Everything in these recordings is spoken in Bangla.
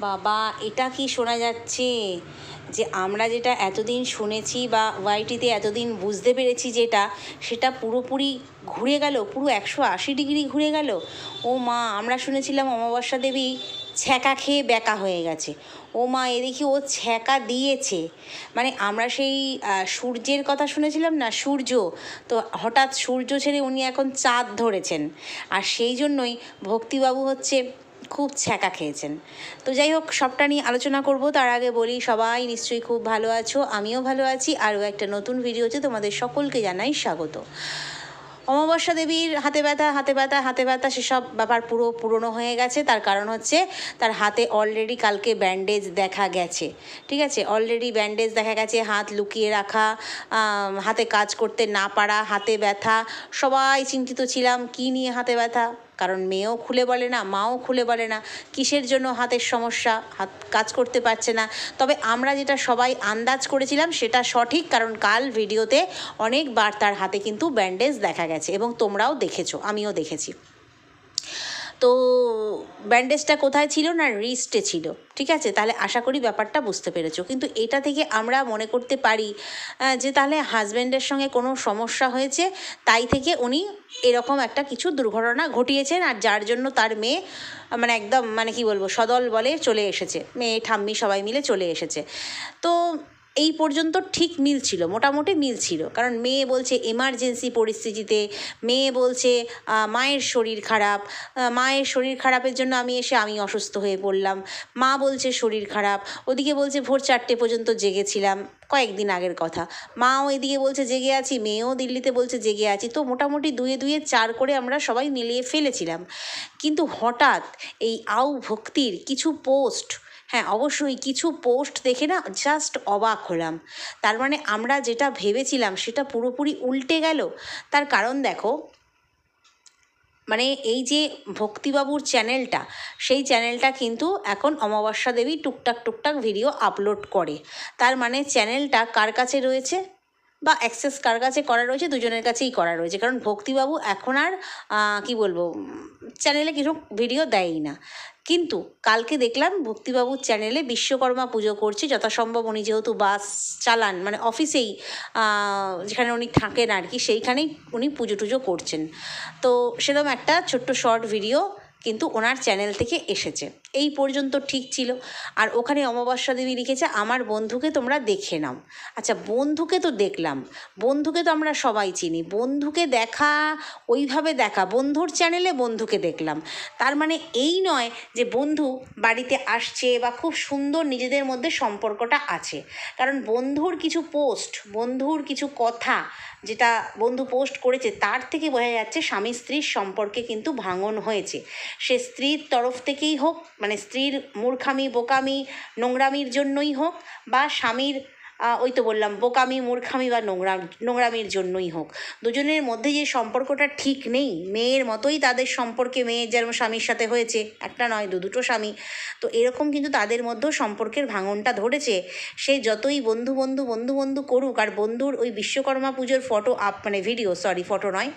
বাবা, এটা কি শোনা যাচ্ছে? যে আমরা যেটা এতদিন শুনেছি বা ওয়াইটিতে এতদিন বুঝতে পেরেছি যেটা, সেটা পুরোপুরি ঘুরে গেল, পুরো একশো আশি ডিগ্রি ঘুরে গেল। ও মা, আমরা শুনেছিলাম অমাবস্যা দেবী ছ্যাঁকা খেয়ে ব্যাকা হয়ে গেছে। ও মা এদিকে ও ছ্যাঁকা দিয়েছে। মানে আমরা সেই সূর্যের কথা শুনেছিলাম না? সূর্য। তো হঠাৎ সূর্য ছেড়ে উনি এখন চাঁদ ধরেছেন। আর সেই জন্যই ভক্তিবাবু হচ্ছে খুব ছ্যাঁকা খেয়েছেন। তো যাই হোক, সবটা নিয়ে আলোচনা করব। তার আগে বলি, সবাই নিশ্চয়ই খুব ভালো আছো, আমিও ভালো আছি, আরও একটা নতুন ভিডিওতে তোমাদের সকলকে জানাই স্বাগত। অমাবস্যা দেবীর হাতে ব্যথা হাতে ব্যথা হাতে ব্যথা, সেসব ব্যাপার পুরো পুরনো হয়ে গেছে। তার কারণ হচ্ছে, তার হাতে অলরেডি কালকে ব্যান্ডেজ দেখা গেছে। ঠিক আছে? অলরেডি ব্যান্ডেজ দেখা গেছে, হাত লুকিয়ে রাখা হাতে কাজ করতে না পারা, হাতে ব্যথা, সবাই চিন্তিত ছিলাম, কি নিয়ে হাতে ব্যথা? কারণ মেয়েও খুলে বলে না, মাও খুলে বলে না। কিসের জন্য হাতের সমস্যা? হাত কাজ করতে পারছে না। তবে আমরা যেটা সবাই আন্দাজ করেছিলাম সেটা সঠিক, কারণ কাল ভিডিওতে অনেকবার তার হাতে কিন্তু ব্যান্ডেজ দেখা গেছে এবং তোমরাও দেখেছ, আমিও দেখেছি। তো ব্যান্ডেজটা কোথায় ছিল না রিস্টে ছিল? ঠিক আছে? তাহলে আশা করি ব্যাপারটা বুঝতে পেরেছ। কিন্তু এটা থেকে আমরা মনে করতে পারি যে তাহলে হাজব্যান্ডের সঙ্গে কোনো সমস্যা হয়েছে, তাই থেকে উনি এরকম একটা কিছু দুর্ঘটনা ঘটিয়েছেন আর যার জন্য তার মেয়ে মানে একদম মানে কি বলব, সদল বলে চলে এসেছে। মেয়ে, ঠাম্মি সবাই মিলে চলে এসেছে। তো এই পর্যন্ত ঠিক মিল ছিল, মোটামুটি মিল ছিল। কারণ মেয়ে বলছে এমার্জেন্সি পরিস্থিতিতে, মেয়ে বলছে মায়ের শরীর খারাপ মায়ের শরীর খারাপের জন্য আমি এসে আমি অসুস্থ হয়ে পড়লাম। মা বলছে শরীর খারাপ, ওদিকে বলছে ভোর চারটে পর্যন্ত জেগেছিলাম, কয়েকদিন আগের কথা। মাও এদিকে বলছে জেগে আছি, মেয়েও দিল্লিতে বলছে জেগে আছি। তো মোটামুটি দুয়ে দুয়ে চার করে আমরা সবাই মিলিয়ে ফেলেছিলাম। কিন্তু হঠাৎ এই আউ ভক্তির কিছু পোস্ট হ্যাঁ অবশ্যই কিছু পোস্ট দেখে না জাস্ট অবাক হলাম। তার মানে আমরা যেটা ভেবেছিলাম সেটা পুরোপুরি উল্টে গেল। তার কারণ দেখো মানে এই যে ভক্তিবাবুর চ্যানেলটা সেই চ্যানেলটা কিন্তু এখন অমাবস্যা দেবী টুকটাক টুকটাক ভিডিও আপলোড করে। তার মানে চ্যানেলটা কার কাছে রয়েছে? বা অ্যাক্সেস কার কাছে করা রয়েছে? দুজনের কাছেই করা রয়েছে। কারণ ভক্তিবাবু এখন আর কি বলব চ্যানেলে কিছু ভিডিও দেয়ই না। কিন্তু কালকে দেখলাম ভক্তিবাবুর চ্যানেলে বিশ্বকর্মা পুজো করছে, যথাসম্ভব উনি যেহেতু বাস চালান মানে অফিসেই যেখানে উনি থাকেন আর কি, সেইখানেই উনি পুজো টুজো করছেন। তো সেরকম একটা ছোট্ট শর্ট ভিডিও কিন্তু ওনার চ্যানেল থেকে এসেছে। এই পর্যন্ত ঠিক ছিল। আর ওখানে অমাবস্যা দেবী লিখেছে, আমার বন্ধুকে তোমরা দেখে নাও। আচ্ছা বন্ধুকে তো দেখলাম। বন্ধুকে তো আমরা সবাই চিনি। বন্ধুকে দেখা, ওইভাবে দেখা। বন্ধুর চ্যানেলে বন্ধুকে দেখলাম। তার মানে এই নয় যে বন্ধু বাড়িতে আসছে বা খুব সুন্দর নিজেদের মধ্যে সম্পর্কটা আছে। কারণ বন্ধুর কিছু পোস্ট বন্ধুর কিছু কথা যেটা বন্ধু পোস্ট করেছে, তার থেকে বোঝা যাচ্ছে স্বামী স্ত্রীর সম্পর্কে কিন্তু ভাঙন হয়েছে। সে স্ত্রীর তরফ থেকেই হোক মানে স্ত্রীর মূর্খামি, বোকামি, নোংরামির জন্যই হোক বা স্বামীর ওই তো বললাম, বোকামি, মূর্খামি বা নোংরা, নোংরামির জন্যই হোক। দুজনের মধ্যে যে সম্পর্কটা ঠিক নেই, মেয়ের মতোই তাদের সম্পর্কে মেয়ের যেমন স্বামীর সাথে হয়েছে, একটা নয়, দু, দুটো স্বামী, তো এরকম কিন্তু তাদের মধ্যেও সম্পর্কের ভাঙনটা ধরেছে। সে যতই বন্ধু বন্ধু বন্ধু বন্ধু করুক, আর বন্ধুর ওই বিশ্বকর্মা পুজোর ফটো আপ মানে ভিডিও সরি ফটো নয়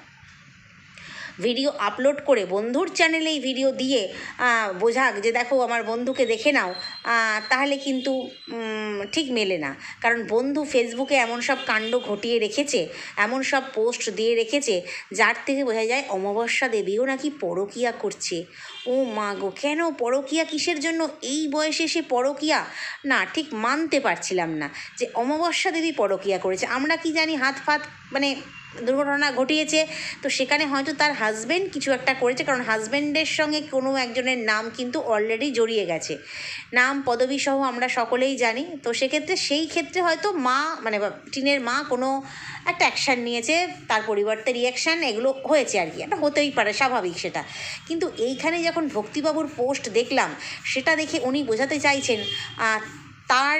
ভিডিও আপলোড করে বন্ধুর চ্যানেলেই ভিডিও দিয়ে বোঝাক যে দেখো আমার বন্ধুকে দেখে নাও তাহলে কিন্তু ঠিক মেলে না। কারণ বন্ধু ফেসবুকে এমন সব কাণ্ড ঘটিয়ে রেখেছে, এমন সব পোস্ট দিয়ে রেখেছে, যার থেকে বোঝা যায় অমাবস্যা দেবীও নাকি পরকিয়া করছে। ও মা গো, কেন পরকিয়া কিসের জন্য? এই বয়সে সে পরকিয়া? না, ঠিক মানতে পারছিলাম না যে অমাবস্যা দেবী পরকিয়া করেছে। আমরা কি জানি হাত ফাত মানে দুর্ঘটনা ঘটিয়েছে। তো সেখানে হয়তো তার হাজব্যান্ড কিছু একটা করেছে, কারণ হাজবেন্ডের সঙ্গে কোনো একজনের নাম কিন্তু অলরেডি জড়িয়ে গেছে। নাম, পদবী সহ আমরা সকলেই জানি। তো সেক্ষেত্রে সেই ক্ষেত্রে হয়তো মা মানে টিনের মা কোনো একটা অ্যাকশান নিয়েছে, তার পরিবর্তে রিয়াকশান এগুলো হয়েছে আর কি। একটা হতেই পারে, স্বাভাবিক সেটা। কিন্তু এইখানে যখন ভক্তিবাবুর পোস্ট দেখলাম, সেটা দেখে উনি বোঝাতে চাইছেন তার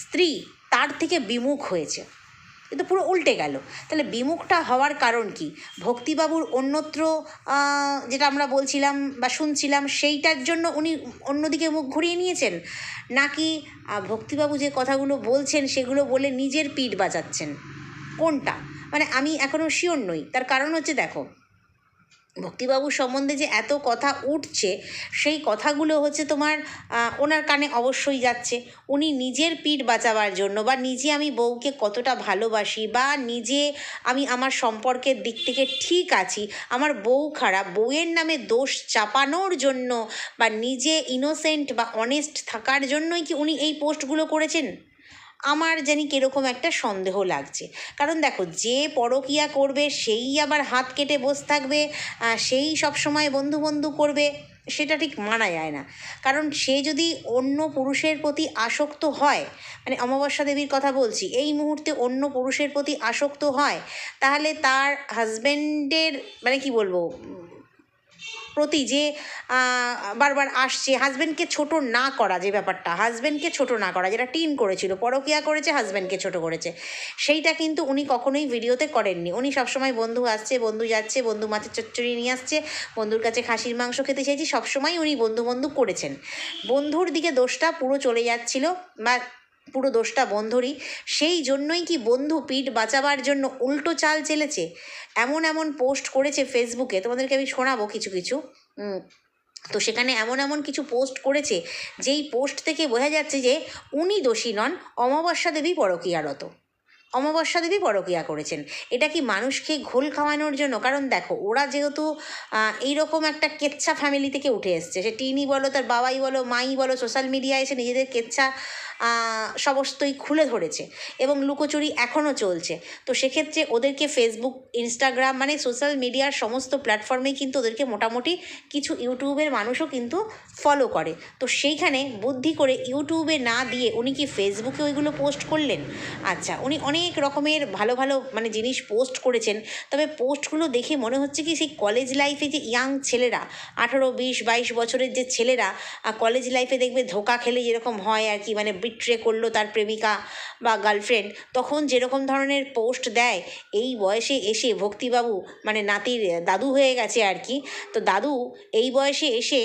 স্ত্রী তার থেকে বিমুখ হয়েছে। কিন্তু পুরো উল্টে গেল। তাহলে বিমুখটা হওয়ার কারণ কি? ভক্তিবাবুর অন্যত্র যেটা আমরা বলছিলাম বা শুনছিলাম, সেইটার জন্য উনি অন্যদিকে মুখ ঘুরিয়ে নিয়েছেন? নাকি ভক্তিবাবু যে কথাগুলো বলছেন, সেগুলো বলে নিজের পিঠ বাজাচ্ছেন কোনটা? মানে আমি এখনও শিওর নই। তার কারণ হচ্ছে দেখো ভক্তিবাবুর সম্বন্ধে যে এত কথা উঠছে, সেই কথাগুলো হচ্ছে তোমার ওনার কানে অবশ্যই যাচ্ছে। উনি নিজের পিঠ বাঁচাবার জন্য বা নিজে আমি বউকে কতটা ভালোবাসি বা নিজে আমি আমার সম্পর্কের দিক থেকে ঠিক আছি, আমার বউ খারাপ, বউয়ের নামে দোষ চাপানোর জন্য বা নিজে ইনোসেন্ট বা অনেস্ট থাকার জন্যই কি উনি এই পোস্টগুলো করেছেন? আমার জানি কীরকম একটা সন্দেহ লাগছে। কারণ দেখো, যে পরকিয়া করবে, সেই আবার হাত কেটে বসে থাকবে সেই সব সময় বন্ধু বন্ধু করবে, সেটা ঠিক মানা যায় না। কারণ সে যদি অন্য পুরুষের প্রতি আসক্ত হয় মানে অমাবস্যা দেবীর কথা বলছি, এই মুহূর্তে অন্য পুরুষের প্রতি আসক্ত হয়, তাহলে তার হাজব্যান্ডের মানে কি বলব প্রতি যে বারবার আসছে হাজব্যান্ডকে ছোট না করা যে ব্যাপারটা হাজব্যান্ডকে ছোট না করা, যেটা টিন করেছিল, পরকিয়া করেছে হাজব্যান্ডকে ছোট করেছে, সেইটা কিন্তু উনি কখনোই ভিডিওতে করেননি। উনি সবসময় বন্ধু আসছে, বন্ধু যাচ্ছে, বন্ধু মাছের চচ্চড়ি নিয়ে আসছে, বন্ধুর কাছে খাসির মাংস খেতে চাইছি, সবসময় উনি বন্ধু বন্ধু করেছেন। বন্ধুর দিকে দোষটা পুরো চলে যাচ্ছিল, বা পুরো দোষটা বন্ধুরই। সেই জন্যই কি বন্ধু পিঠ বাঁচাবার জন্য উল্টো চাল চেলেছে? এমন এমন পোস্ট করেছে ফেসবুকে, তোমাদেরকে আমি শোনাবো কিছু কিছু। তো সেখানে এমন এমন কিছু পোস্ট করেছে, যেই পোস্ট থেকে বোঝা যাচ্ছে যে উনি দোষী নন, অমাবস্যা দেবী পরকীয়ারত। অমাবস্যা দেবী পরকিয়া করেছেন। এটা কি মানুষকে ঘোল খাওয়ানোর জন্য? কারণ দেখো, ওরা যেহেতু এইরকম একটা কেচ্ছা ফ্যামিলি থেকে উঠে এসছে। সে টিনি বলো, তার বাবাই বলো, মাই বলো সোশ্যাল মিডিয়ায় এসে নিজেদের কেচ্ছা সমস্তই খুলে ধরেছে এবং লুকোচুরি এখনও চলছে। তো সেক্ষেত্রে ওদেরকে ফেসবুক ইনস্টাগ্রাম মানে সোশ্যাল মিডিয়ার সমস্ত প্ল্যাটফর্মেই কিন্তু ওদেরকে মোটামুটি কিছু ইউটিউবের মানুষও কিন্তু ফলো করে। তো সেইখানে বুদ্ধি করে ইউটিউবে না দিয়ে উনি কি ফেসবুকে ওইগুলো পোস্ট করলেন? আচ্ছা উনি অনেক রকমের ভালো ভালো মানে জিনিস পোস্ট করেছেন। তবে পোস্টগুলো দেখে মনে হচ্ছে কি সেই কলেজ লাইফে যে ইয়াং ছেলেরা, আঠারো, বিশ, বাইশ বছরের যে ছেলেরা কলেজ লাইফে দেখবে ধোকা খেলে যেরকম হয় আর কি মানে বিট্রে করল তার প্রেমিকা বা গার্লফ্রেন্ড তখন যেরকম ধরনের পোস্ট দেয়, এই বয়সে এসে ভক্তিবাবু মানে নাতির দাদু হয়ে গেছে আর কি। তো দাদু এই বয়সে এসে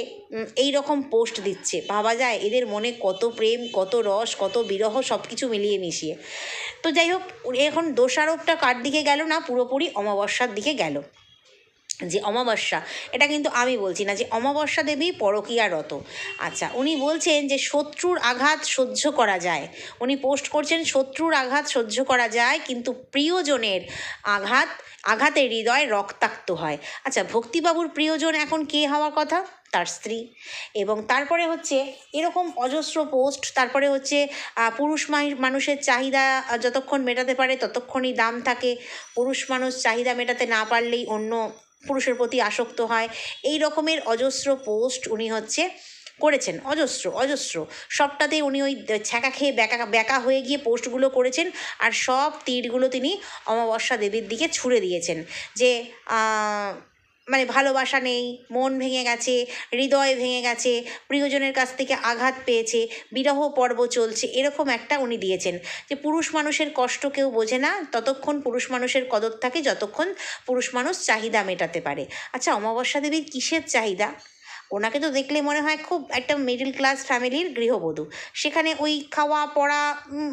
এই রকম পোস্ট দিচ্ছে। ভাবা যায় এদের মনে কত প্রেম, কত রস, কত বিরহ সব কিছু মিলিয়ে মিশিয়ে। তো যাই হোক, এখন দোষারোপটা কার দিকে গেল না? পুরোপুরি অমাবস্যার দিকে গেল। যে অমাবস্যা, এটা কিন্তু আমি বলছি না যে অমাবস্যা দেবী পরকীয়ারত আচ্ছা উনি বলছেন যে শত্রুর আঘাত সহ্য করা যায়। উনি পোস্ট করছেন, শত্রুর আঘাত সহ্য করা যায়, কিন্তু প্রিয়জনের আঘাত, আঘাতে হৃদয় রক্তাক্ত হয়। আচ্ছা ভক্তিবাবুর প্রিয়জন এখন কে হওয়ার কথা? তার স্ত্রী। এবং তারপরে হচ্ছে এরকম অজস্র পোস্ট, তারপরে হচ্ছে পুরুষ মানুষের চাহিদা যতক্ষণ মেটাতে পারে ততক্ষণই দাম থাকে। পুরুষ মানুষ চাহিদা মেটাতে না পারলেই অন্য পুরুষের প্রতি আসক্ত হয়। এই রকমের অজস্র পোস্ট উনি হচ্ছে করেছেন। অজস্র অজস্র। সবটাতেই উনি ওই ছ্যাঁকা খেয়ে ব্যাকা ব্যাকা হয়ে গিয়ে পোস্টগুলো করেছেন আর সব তীরগুলো তিনি অমাবস্যা দেবীর দিকে ছুড়ে দিয়েছেন। যে মানে ভালোবাসা নেই, মন ভেঙে গেছে, হৃদয় ভেঙে গেছে, প্রিয়জনের কাছ থেকে আঘাত পেয়েছে, বিরহ পর্ব চলছে, এরকম একটা উনি দিয়েছেন। যে পুরুষ মানুষের কষ্ট কেউ বোঝে না, ততক্ষণ পুরুষ মানুষের কদর থাকে, যতক্ষণ পুরুষ মানুষ চাহিদা মেটাতে পারে। আচ্ছা অমাবস্যা দেবীর কিসের চাহিদা? ওনাকে তো দেখলে মনে হয় খুব একটা মিডল ক্লাস ফ্যামিলির গৃহবধূ। সেখানে ওই খাওয়া, পড়া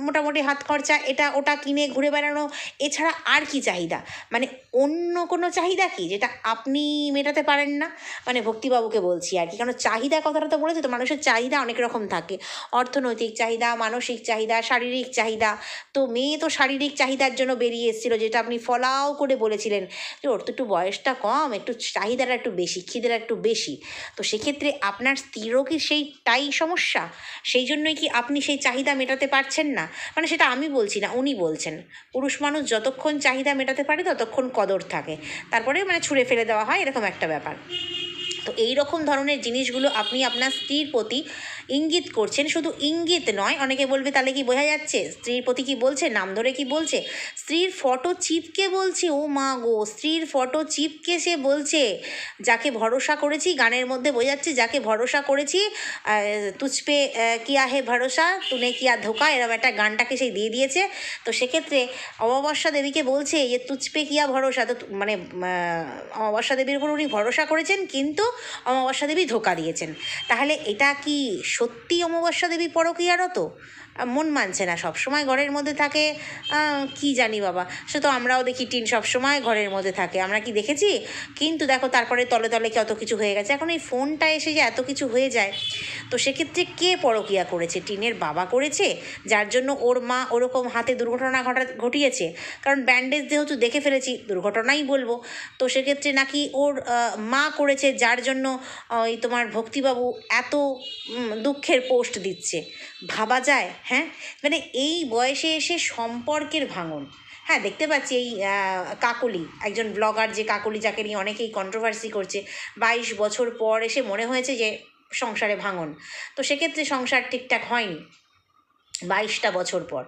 মোটামুটি হাত খরচা, এটা ওটা কিনে ঘুরে বেড়ানো, এছাড়া আর কি চাহিদা? মানে অন্য কোনো চাহিদা কি যেটা আপনি মেটাতে পারেন না? মানে ভক্তিবাবুকে বলছি আর কি কারণ চাহিদা কথাটা তো বলেছে তো, মানুষের চাহিদা অনেক রকম থাকে। অর্থনৈতিক চাহিদা, মানসিক চাহিদা, শারীরিক চাহিদা। তো মেয়ে তো শারীরিক চাহিদার জন্য বেরিয়ে এসেছিল, যেটা আপনি ফলাও করে বলেছিলেন। যে ওর তো একটু বয়সটা কম, একটু চাহিদাটা একটু বেশি, খিদেটা একটু বেশি। তো সেক্ষেত্রে আপনার স্ত্রীরও কি সেই তাই সমস্যা? সেই জন্যই কি আপনি সেই চাহিদা মেটাতে পারছেন না? মানে সেটা আমি বলছি না, উনি বলছেন। পুরুষ মানুষ যতক্ষণ চাহিদা মেটাতে পারে ততক্ষণ কদর থাকে। তারপরে মানে ছুঁড়ে ফেলে দেওয়া হয়, এরকম একটা ব্যাপার। তো এই রকম ধরনের জিনিসগুলো আপনি আপনার স্ত্রীর প্রতি ইঙ্গিত করছেন। শুধু ইঙ্গিত নয় অনেকে বলবে তাহলে কি বোঝা যাচ্ছে? স্ত্রীর প্রতি কি বলছে? নাম ধরে কি বলছে? স্ত্রীর ফটো চিপকে বলছে ও মা গো স্ত্রীর ফটো চিপকে সে বলছে। যাকে ভরসা করেছি গানের মধ্যে বোঝাচ্ছে যাকে ভরসা করেছি আহ, তুচপে আহ, কিয়া হে ভরসা? তুনে কিয়া ধোকা? এরকম একটা গানটাকে সেই দিয়ে দিয়েছে। তো সেক্ষেত্রে অমাবস্যা দেবীকে বলছে যে তুচপে কিয়া ভরসা? তো মানে অমাবস্যা দেবীর উপর উনি ভরসা করেছেন কিন্তু অমাবস্যা দেবী ধোকা দিয়েছেন। তাহলে এটা কি সত্যি অমাবস্যা দেবী পরকীয়ারত মন মানছে না সব সময় ঘরের মধ্যে থাকে কি জানি বাবা। সে তো আমরাও দেখি টিন সব সময় ঘরের মধ্যে থাকে। আমরা কি দেখেছি? কিন্তু দেখো তারপরে তলে তলে কত কিছু হয়ে গেছে। এখন এই ফোনটা এসে যে এত কিছু হয়ে যায়, তো সেক্ষেত্রে কে পরকিয়া করেছে? টিনের বাবা করেছে, যার জন্য ওর মা ওরকম হাতে দুর্ঘটনা ঘটা, ঘটিয়েছে। কারণ ব্যান্ডেজ যেহেতু দেখে ফেলেছি, দুর্ঘটনাই বলব। তো সেক্ষেত্রে নাকি ওর মা করেছে, যার জন্য ওই তোমার ভক্তিবাবু এত দুঃখের পোস্ট দিচ্ছে। ভাবা যায় হ্যাঁ? মানে এই বয়সে এসে সম্পর্কের ভাঙন। হ্যাঁ দেখতে পাচ্ছি এই কাকলি, একজন ব্লগার যে কাকলি যাকে নিয়ে অনেকেই কন্ট্রোভার্সি করছে, বাইশ বছর পর এসে মনে হয়েছে যে সংসারে ভাঙন। তো সেক্ষেত্রে সংসার ঠিকঠাক হয়নি। বাইশটা বছর পর।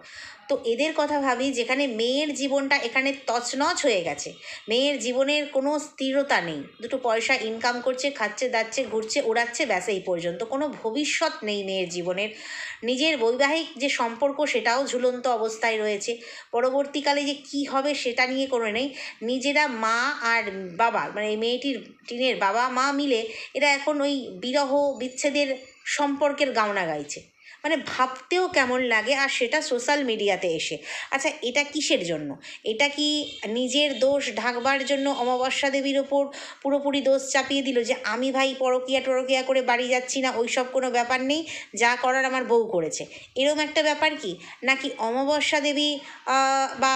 তো এদের কথা ভাবি, যেখানে মেয়ের জীবনটা এখানে তছনছ হয়ে গেছে, মেয়ের জীবনের কোনো স্থিরতা নেই, দুটো পয়সা ইনকাম করছে, খাচ্ছে, দাচ্ছে, ঘুরছে, ওড়াচ্ছে, ব্যাস এই পর্যন্ত। কোনো ভবিষ্যৎ নেই মেয়ের জীবনের। নিজের বৈবাহিক যে সম্পর্ক, সেটাও ঝুলন্ত অবস্থায় রয়েছে। পরবর্তীকালে যে কি হবে সেটা নিয়ে কোনো নেই। নিজেরা মা আর বাবা মানে মেয়েটির, টিনের বাবা মা মিলে এরা এখন ওই বিরহ বিচ্ছেদের সম্পর্কের গাওনা গাইছে। মানে ভাবতেও কেমন লাগে আর সেটা সোশ্যাল মিডিয়াতে এসে। আচ্ছা এটা কিসের জন্য? এটা কি নিজের দোষ ঢাকবার জন্য অমাবস্যা দেবীর ওপর পুরোপুরি দোষ চাপিয়ে দিল যে আমি ভাই পরকিয়া টরকিয়া করে বাড়ি যাচ্ছি না ওই সব কোনো ব্যাপার নেই, যা করার আমার বউ করেছে? এরম একটা ব্যাপার কি? নাকি অমাবস্যা দেবী বা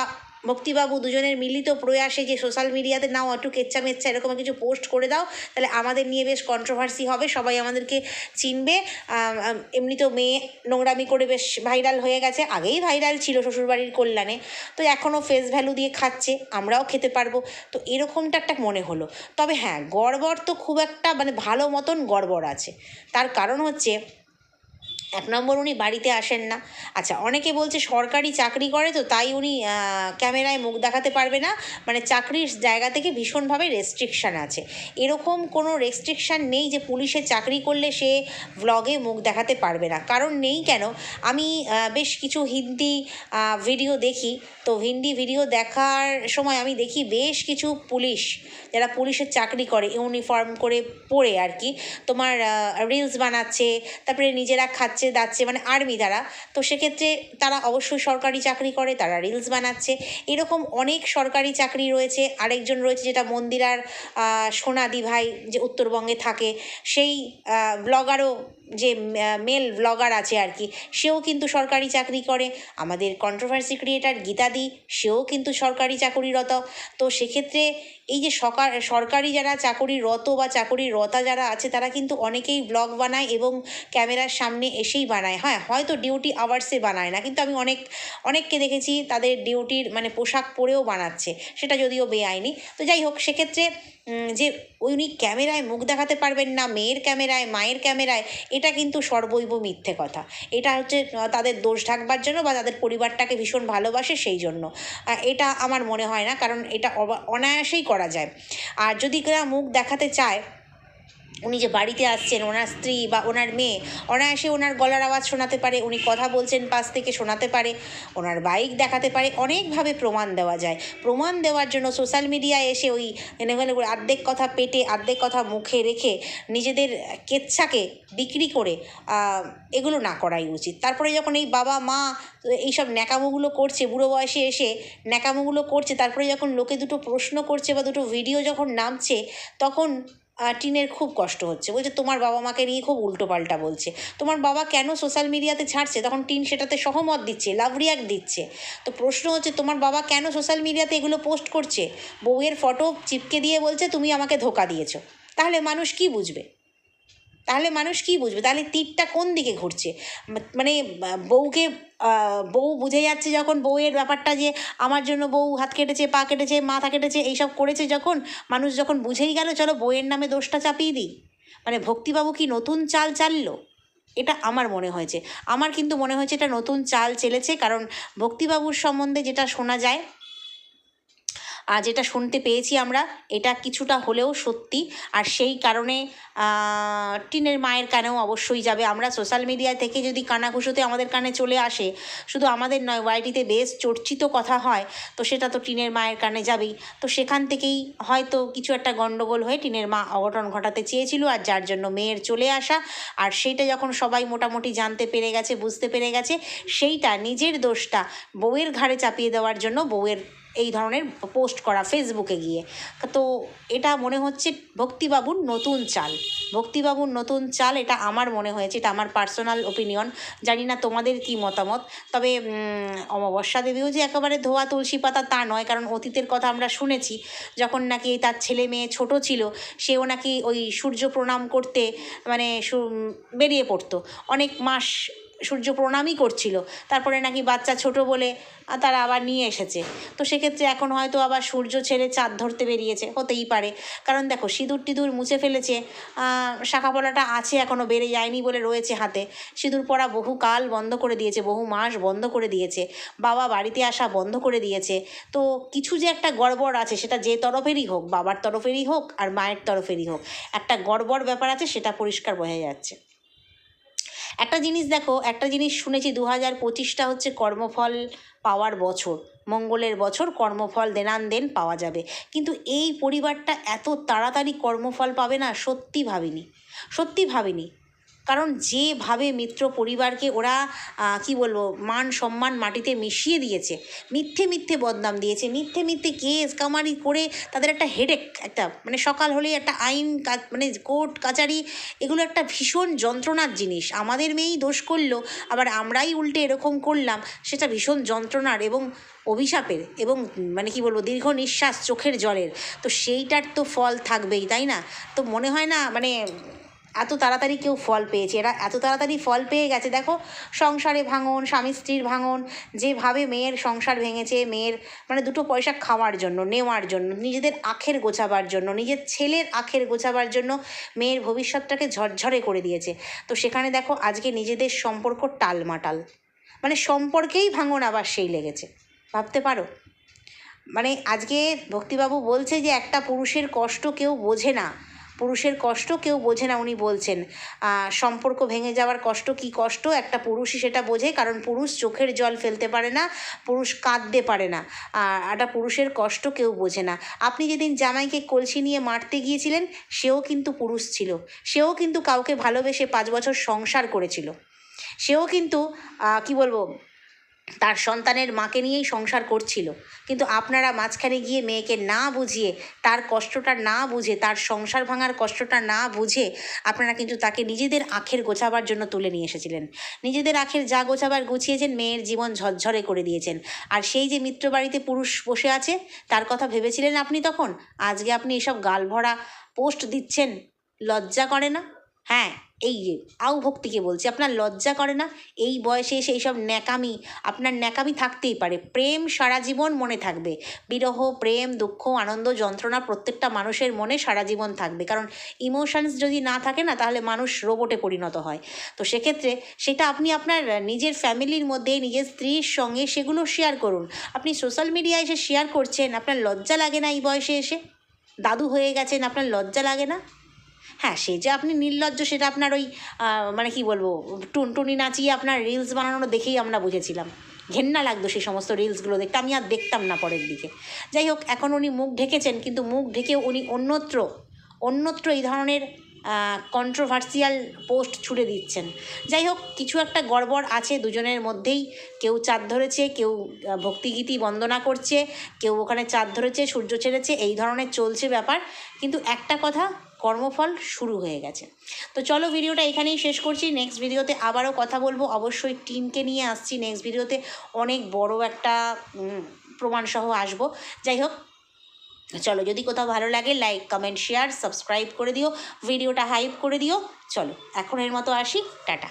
ভক্তিবাবু দুজনের মিলিত প্রয়াসে যে সোশ্যাল মিডিয়াতে নাও একটু কেচ্চা মেচ্চা এরকম কিছু পোস্ট করে দাও, তাহলে আমাদের নিয়ে বেশ কন্ট্রোভার্সি হবে, সবাই আমাদেরকে চিনবে। এমনি তো মেয়ে নোংরামি করে বেশ ভাইরাল হয়ে গেছে, আগেই ভাইরাল ছিল শ্বশুরবাড়ির কল্যাণে। তো এখনও ফেস ভ্যালু দিয়ে খাচ্ছে, আমরাও খেতে পারব। তো এরকমটা একটা মনে হলো। তবে হ্যাঁ গড়বড় তো খুব একটা মানে ভালো মতন গড়বড় আছে। তার কারণ হচ্ছে এক নম্বর উনি বাড়িতে আসেন না। আচ্ছা অনেকে বলছে সরকারি চাকরি করে তো তাই উনি ক্যামেরায় মুখ দেখাতে পারবে না। মানে চাকরির জায়গা থেকে ভীষণভাবে রেস্ট্রিকশান আছে। এরকম কোনো রেস্ট্রিকশান নেই যে পুলিশে চাকরি করলে সে ভ্লগে মুখ দেখাতে পারবে না। কারণ নেই কেন? আমি বেশ কিছু হিন্দি ভিডিও দেখি। তো হিন্দি ভিডিও দেখার সময় আমি দেখি বেশ কিছু পুলিশ, যারা পুলিশের চাকরি করে ইউনিফর্ম করে পরে আর কি। তোমার রিলস বানাচ্ছে, তারপরে নিজেরা খাচ্ছে দাচ্ছে মানে আর্মি তারা। তো সেক্ষেত্রে তারা অবশ্যই সরকারি চাকরি করে, তারা রিলস বানাচ্ছে। এরকম অনেক সরকারি চাকরি রয়েছে। আরেকজন রয়েছে যেটা মন্দিরার সোনাদি ভাই যে উত্তরবঙ্গে থাকে, সেই ব্লগারও যে মেল ব্লগার আছে আর কি, সেও কিন্তু সরকারি চাকরি করে। আমাদের কন্ট্রোভার্সি ক্রিয়েটার গীতাদি সেও কিন্তু সরকারি চাকরিরত। তো সেক্ষেত্রে এই যে সরকার সরকারি যারা চাকরিরত বা চাকরিরতা যারা আছে, তারা কিন্তু অনেকেই ব্লগ বানায় এবং ক্যামেরার সামনে এসেই বানায়। হ্যাঁ হয়তো ডিউটি আওয়ার্সে বানায় না, কিন্তু আমি অনেক, অনেককে দেখেছি তাদের ডিউটির মানে পোশাক পরেও বানাচ্ছে, সেটা যদিও বেআইনি। তো যাই হোক, সেক্ষেত্রে যে উনি ক্যামেরায় মুখ দেখাতে পারবেন না, মেয়ের ক্যামেরায়, মায়ের ক্যামেরায়, এটা কিন্তু সর্বৈব মিথ্যে কথা। এটা হচ্ছে তাদের দোষ ঢাকবার জন্য বা তাদের পরিবারটাকে ভীষণ ভালোবাসে সেই জন্য। এটা আমার মনে হয় না, কারণ এটা অনায়াসেই করা যায়। আর যদি কেউ মুখ দেখাতে চায় উনি যে বাড়িতে আসছেন, ওনার স্ত্রী বা ওনার মেয়ে, অনায়াসে ওনার গলার আওয়াজ শোনাতে পারে, উনি কথা বলছেন পাশ থেকে শোনাতে পারে, ওনার বাইক দেখাতে পারে, অনেকভাবে প্রমাণ দেওয়া যায়। প্রমাণ দেওয়ার জন্য সোশ্যাল মিডিয়ায় এসে ওই অর্ধেক কথা পেটে অর্ধেক কথা মুখে রেখে নিজেদের কেচ্ছাকে বিক্রি করে এগুলো না করাই উচিত। তারপরে যখন এই বাবা, মা এইসব ন্যাকামোগুলো করছে, বুড়ো বয়সে এসে ন্যাকামোগুলো করছে, তারপরে যখন লোকে দুটো প্রশ্ন করছে বা দুটো ভিডিও যখন নামছে, তখন টিনের খুব কষ্ট হচ্ছে। বলছে, তোমার বাবা মাকে নিয়ে খুব উল্টোপাল্টা বলছে। তোমার বাবা কেন সোশ্যাল মিডিয়াতে ছাড়ছে? তখন টিন সেটাতে সহমত দিচ্ছে লাভ রিয়াক্ট দিচ্ছে। তো প্রশ্ন হচ্ছে, তোমার বাবা কেন সোশ্যাল মিডিয়াতে এগুলো পোস্ট করছে? বউয়ের ফটো চিপকে দিয়ে বলছে, তুমি আমাকে ধোকা দিয়েছ। তাহলে মানুষ কি বুঝবে? তাহলে মানুষ কি বুঝবে? তাহলে তীরটা কোন দিকে ঘুরছে? মানে বউকে বউ বুঝে যাচ্ছে যখন বউয়ের ব্যাপারটা যে আমার জন্য বউ হাত কেটেছে, পা কেটেছে, মাথা কেটেছে, এইসব করেছে যখন, মানুষ যখন বুঝেই গেল, চলো বউয়ের নামে দোষটা চাপিয়ে দিই। মানে ভক্তিবাবু কি নতুন চাল চাললো? এটা আমার মনে হয়েছে। আমার কিন্তু মনে হয়েছে এটা নতুন চাল চেলেছে, কারণ ভক্তিবাবুর সম্বন্ধে যেটা শোনা যায় যেটা শুনতে পেয়েছি আমরা, এটা কিছুটা হলেও সত্যি। আর সেই কারণে টিনের মায়ের কানেও অবশ্যই যাবে। আমরা সোশ্যাল মিডিয়া থেকে যদি কানাঘুষোতে আমাদের কানে চলে আসে, শুধু আমাদের নয়, ওয়াইটিতে বেশ চর্চিত কথা হয়, তো সেটা তো টিনের মায়ের কানে যাবেই। তো সেখান থেকেই হয়তো কিছু একটা গণ্ডগোল হয়ে টিনের মা অঘটন ঘটাতে চেয়েছিল, আর যার জন্য মেয়ের চলে আসা। আর সেইটা যখন সবাই মোটামুটি জানতে পেরে গেছে, বুঝতে পেরে গেছে, সেইটা নিজের দোষটা বউয়ের ঘাড়ে চাপিয়ে দেওয়ার জন্য বউয়ের এই ধরনের পোস্ট করা ফেসবুকে গিয়ে। তো এটা মনে হচ্ছে ভক্তিবাবুর নতুন চাল। ভক্তিবাবুর নতুন চাল, এটা আমার মনে হয়েছে, এটা আমার পার্সোনাল ওপিনিয়ন জানি না তোমাদের কি মতামত, তবে অমাবস্যা দেবীও যে একেবারে ধোয়া তুলসী পাতা তা নয়, কারণ অতীতের কথা আমরা শুনেছি, যখন নাকি তার ছেলে মেয়ে ছোট ছিল, সেও নাকি ওই সূর্য প্রণাম করতে মানে বেরিয়ে পড়তো। অনেক মাস সূর্য প্রণামই করছিল। তারপরে নাকি বাচ্চা ছোট বলে তারা আবার নিয়ে এসেছে। তো সেক্ষেত্রে এখন হয়তো আবার সূর্য ছেড়ে চাঁদ ধরতে বেরিয়েছে হতেই পারে। কারণ দেখো সিঁদুর টিঁদুর মুছে ফেলেছে আহ, শাখা পলাটা আছে এখনও বেড়ে যায়নি বলে রয়েছে হাতে। সিঁদুর পরা বহু কাল বন্ধ করে দিয়েছে বহু মাস বন্ধ করে দিয়েছে। বাবা বাড়িতে আসা বন্ধ করে দিয়েছে। তো কিছু যে একটা গড়বড় আছে সেটা যে তরফেরই হোক বাবার তরফেরই হোক আর মায়ের তরফেরই হোক একটা গড়বড় ব্যাপার আছে সেটা পরিষ্কার বোঝা যাচ্ছে। একটা জিনিস দেখো, একটা জিনিস শুনেছি দু হাজার পঁচিশটা হচ্ছে কর্মফল পাওয়ার বছর। মঙ্গলের বছর কর্মফল দেনান দেন পাওয়া যাবে। কিন্তু এই পরিবারটা এত তাড়াতাড়ি কর্মফল পাবে না, সত্যি ভাবিনি। সত্যি ভাবিনি। কারণ যেভাবে মিত্র পরিবারকে ওরা কি বলব, মান সম্মান মাটিতে মিশিয়ে দিয়েছে, মিথ্যে মিথ্যে বদনাম দিয়েছে, মিথ্যে মিথ্যে কেস কামারি করে তাদের একটা হেডেক একটা মানে সকাল হলেই একটা আইন মানে কোর্ট, কাচারি, এগুলো একটা ভীষণ যন্ত্রণার জিনিস। আমাদের মেয়েই দোষ করল, আবার আমরাই উল্টে এরকম করলাম, সেটা ভীষণ যন্ত্রণার এবং অভিশাপের এবং মানে কি বলব, দীর্ঘ নিঃশ্বাস চোখের জলের। তো সেইটার তো ফল থাকবেই, তাই না? তো মনে হয় না মানে এত তাড়াতাড়ি কেউ ফল পেয়েছে। এরা এত তাড়াতাড়ি ফল পেয়ে গেছে। দেখো, সংসারে ভাঙন, স্বামী স্ত্রীর ভাঙন, যেভাবে মেয়ের সংসার ভেঙেছে, মেয়ের মানে দুটো পয়সা খাওয়ার জন্য, নেওয়ার জন্য, নিজেদের আখের গোছাবার জন্য, নিজের ছেলের আখের গোছাবার জন্য মেয়ের ভবিষ্যৎটাকে ঝরঝরে করে দিয়েছে। তো সেখানে দেখো, আজকে নিজেদের সম্পর্ক টালমাটাল। মানে সম্পর্কেই ভাঙন আবার সেই লেগেছে। ভাবতে পারো? মানে আজকে ভক্তিবাবু বলছে যে একটা পুরুষের কষ্ট কেউ বোঝে না। পুরুষের কষ্ট কেউ বোঝে না, উনি বলছেন। সম্পর্ক ভেঙে যাওয়ার কষ্ট কি কষ্ট? একটা পুরুষই সেটা বোঝে, কারণ পুরুষ চোখের জল ফেলতে পারে না, পুরুষ কাঁদতে পারে না। একটা পুরুষের কষ্ট কেউ বোঝে না। আপনি যেদিন জামাইকে কলসি নিয়ে মারতে গিয়েছিলেন, সেও কিন্তু পুরুষ ছিল। সেও কিন্তু কাউকে ভালোবেসে পাঁচ বছর সংসার করেছিল। সেও কিন্তু কি বলব তার সন্তানের মাকে নিয়েই সংসার করছিল। কিন্তু আপনারা মাঝখানে গিয়ে মেয়েকে না বুঝিয়ে, তার কষ্টটা না বুঝে, তার সংসার ভাঙার কষ্টটা না বুঝে আপনারা কিন্তু তাকে নিজেদের আখের গোছাবার জন্য তুলে নিয়ে এসেছিলেন। নিজেদের আখের যা গোছাবার গুছিয়েছেন, মেয়ের জীবন ঝরঝরে করে দিয়েছেন। আর সেই যে মিত্র বাড়িতে পুরুষ বসে আছে, তার কথা ভেবেছিলেন আপনি তখন? আজকে আপনি এসব গাল ভরা পোস্ট দিচ্ছেন, লজ্জা করে না? হ্যাঁ এই যে আউ ভক্তিকে বলছি, আপনার লজ্জা করে না? এই বয়সে এসে এইসব ন্যাকামি, আপনার ন্যাকামি থাকতেই পারে। প্রেম সারা জীবন মনে থাকবে। বিরহ, প্রেম, দুঃখ, আনন্দ, যন্ত্রণা প্রত্যেকটা মানুষের মনে সারা জীবন থাকবে। কারণ ইমোশনস যদি না থাকে না, তাহলে মানুষ রোবটে পরিণত হয়। তো সেক্ষেত্রে সেটা আপনি আপনার নিজের ফ্যামিলির মধ্যে, নিজের স্ত্রীর সঙ্গে সেগুলো শেয়ার করুন। আপনি সোশ্যাল মিডিয়ায় এসে শেয়ার করছেন, আপনার লজ্জা লাগে না এই বয়সে এসে? দাদু হয়ে গেছেন, আপনার লজ্জা লাগে না? হ্যাঁ সে যে আপনি নির্লজ্জ, সেটা আপনার ওই মানে কি বলব, টুনটুনি নাচিয়ে আপনার রিলস বানানো দেখেই আমরা বুঝেছিলাম। ঘেন্না লাগতো সেই সমস্ত রিলসগুলো দেখতে, আমি আর দেখতাম না পরের দিকে। যাই হোক, এখন উনি মুখ ঢেকেছেন, কিন্তু মুখ ঢেকে উনি অন্যত্র অন্যত্র এই ধরনের কন্ট্রোভার্সিয়াল পোস্ট ছুড়ে দিচ্ছেন। যাই হোক, কিছু একটা গড়বড় আছে দুজনের মধ্যেই। কেউ চাঁদ ধরেছে, কেউ ভক্তিগীতি বন্দনা করছে, কেউ ওখানে চাঁদ ধরেছে, সূর্য ছেড়েছে, এই ধরনের চলছে ব্যাপার। কিন্তু একটা কথা কর্মফল শুরু হয়ে গেছে। তো চলো ভিডিওটা এখানেই শেষ করছি। নেক্সট ভিডিওতে আবারও কথা বলব। অবশ্যই টিমকে নিয়ে আসছি। নেক্সট ভিডিওতে অনেক বড় একটা প্রমাণসহ আসব। যাই হোক, চলো যদি কোথাও ভালো লাগে লাইক কমেন্ট শেয়ার সাবস্ক্রাইব করে দিও। ভিডিওটা হাইপ করে দিও। চলো এখন এর মতো আসি। টাটা।